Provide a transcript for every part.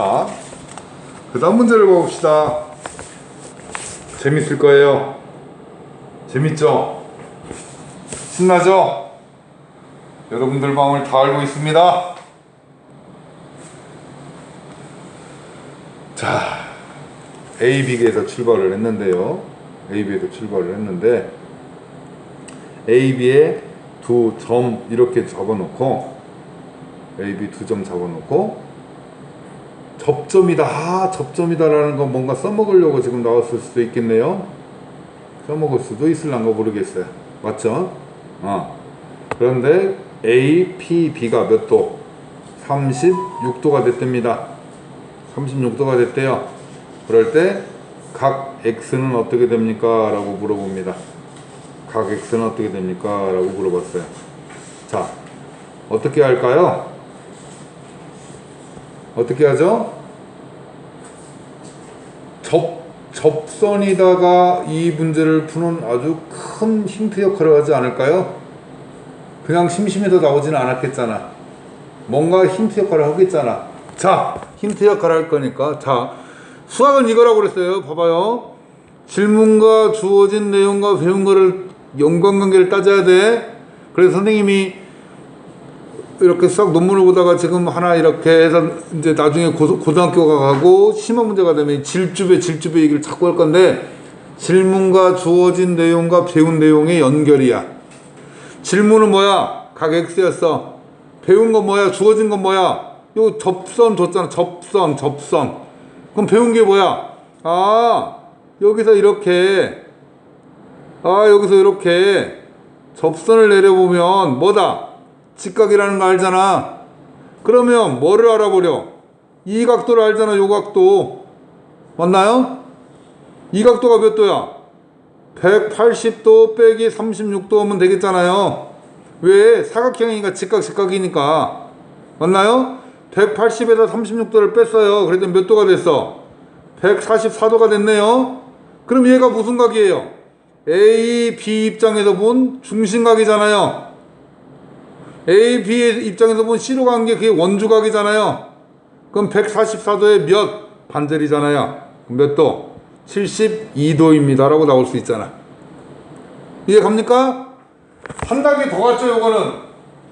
자, 그 다음 문제를 봐봅시다. 재밌을 거예요. 재밌죠? 신나죠? 여러분들 마음을 다 알고 있습니다. 자, AB에서 출발을 했는데요. AB에서 출발을 했는데 AB에 두 점 이렇게 적어놓고 AB 두 점 적어놓고 접점이다, 아, 접점이다라는 건 뭔가 써먹으려고 지금 나왔을 수도 있겠네요. 써먹을 수도 있을란가 모르겠어요. 맞죠? 어. 그런데 A, P, B가 몇 도? 36도가 됐답니다. 36도가 됐대요. 그럴 때 각 X는 어떻게 됩니까? 라고 물어봅니다. 각 X는 어떻게 됩니까? 라고 물어봤어요. 자, 어떻게 할까요? 어떻게 하죠? 접, 접선이다가 이 문제를 푸는 아주 큰 힌트 역할을 하지 않을까요? 그냥 심심해도 나오지는 않았겠잖아. 뭔가 힌트 역할을 하겠잖아. 자, 힌트 역할을 할 거니까. 자, 수학은 이거라고 그랬어요. 봐봐요. 질문과 주어진 내용과 배운 거를 연관관계를 따져야 돼. 그래서 선생님이 이렇게 수학 논문을 보다가 지금 하나 이렇게 해서 이제 나중에 고, 고등학교가 가고 심화 문제가 되면 질주배 질주배 얘기를 자꾸 할 건데 질문과 주어진 내용과 배운 내용의 연결이야. 질문은 뭐야? 각 X였어. 배운 건 뭐야? 주어진 건 뭐야? 요 접선 줬잖아. 접선, 접선. 그럼 배운 게 뭐야? 아, 여기서 이렇게, 아, 여기서 이렇게 접선을 내려보면 뭐다? 직각이라는 거 알잖아. 그러면 뭐를 알아보려? 이 각도를 알잖아, 요 각도. 맞나요? 이 각도가 몇 도야? 180도 빼기 36도 하면 되겠잖아요. 왜? 사각형이니까 직각, 직각이니까. 맞나요? 180에서 36도를 뺐어요. 그래도 몇 도가 됐어? 144도가 됐네요. 그럼 얘가 무슨 각이에요? A, B 입장에서 본 중심각이잖아요. A, B의 입장에서 본 C로 간 게 그게 원주각이잖아요. 그럼 144도에 몇 반절이잖아요. 몇 도? 72도입니다. 라고 나올 수 있잖아. 이해 갑니까? 한 단계 더 갔죠, 요거는.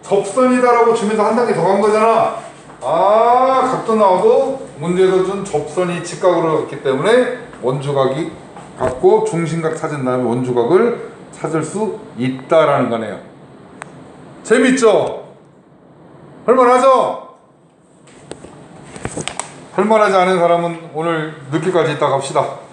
접선이다라고 주면서 한 단계 더 간 거잖아. 아, 각도 나와도 문제에서 준 접선이 직각으로 갔기 때문에 원주각이 같고 중심각 찾은 다음에 원주각을 찾을 수 있다라는 거네요. 재밌죠? 할만하죠? 할만하지 않은 사람은 오늘 늦게까지 있다 갑시다.